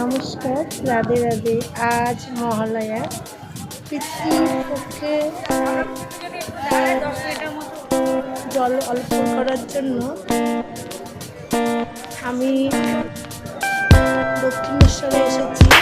নমস্কার রাধে রাধে আজ মহালয়া। পিতৃপক্ষে জল অল্প করার জন্য আমি দক্ষিণেশ্বরে এসেছি।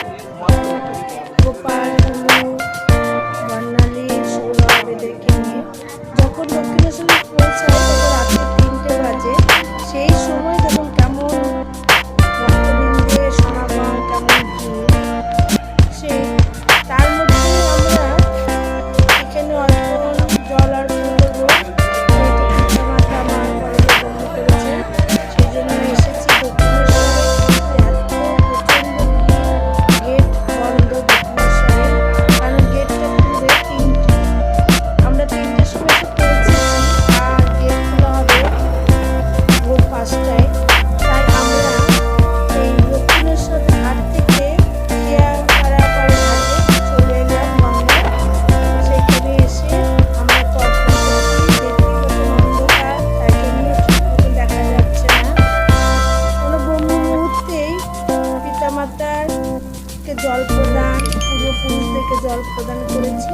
জল প্রদান পূর্বপুরুষদেরকে জল প্রদান করেছি।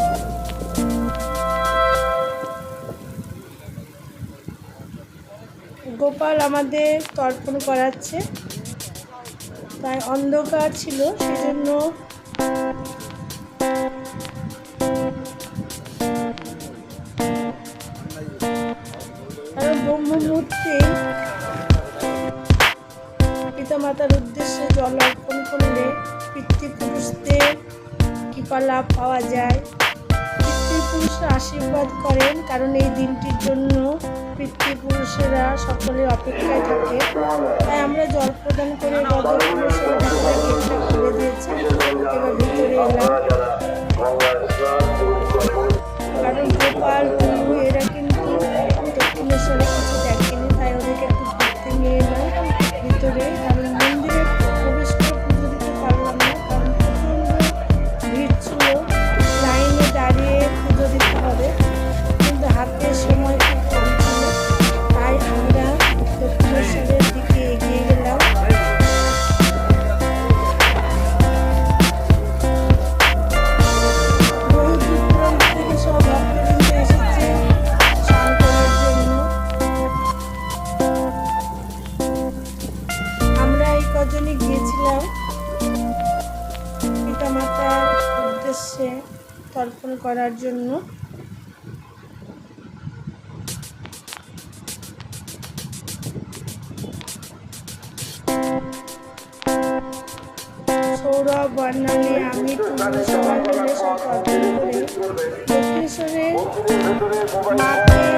গোপাল আমাদের তর্পণ করাচ্ছে। তাই অন্ধকার ছিল, সেজন্য ব্রহ্ম মুহূর্তে পিতামাতার উদ্দেশ্যে জল অর্পণ করলে পিতৃপুরুষদের কৃপা লাভ পাওয়া যায়। পিতৃপুরুষরা আশীর্বাদ করেন, কারণ এই দিনটির জন্য পিতৃপুরুষেরা সকলে অপেক্ষায় থাকে। তাই আমরা জল প্রদান করে খুলে দিয়েছি। এবার ভিতরে এলাম। কারণ গোপাল এই কজনই গিয়েছিলাম পিতামাতার উদ্দেশ্যে তর্পণ করার জন্য সৌরভ বর্ণালী আমি সবাই সব করে মাকে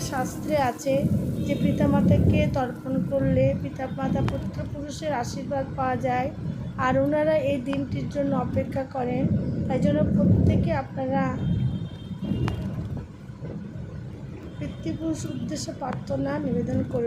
এটা শাস্ত্রে আছে যে পিতামাতাকে তর্পণ করলে পিতামাতা পুত্রপুরুষের আশীর্বাদ পাওয়া যায় আর ওনারা এই দিনটির জন্য অপেক্ষা করেন। তাই জন্য প্রত্যেকে আপনারা পিতৃপুরুষ উদ্দেশ্যে প্রার্থনা, নিবেদন করে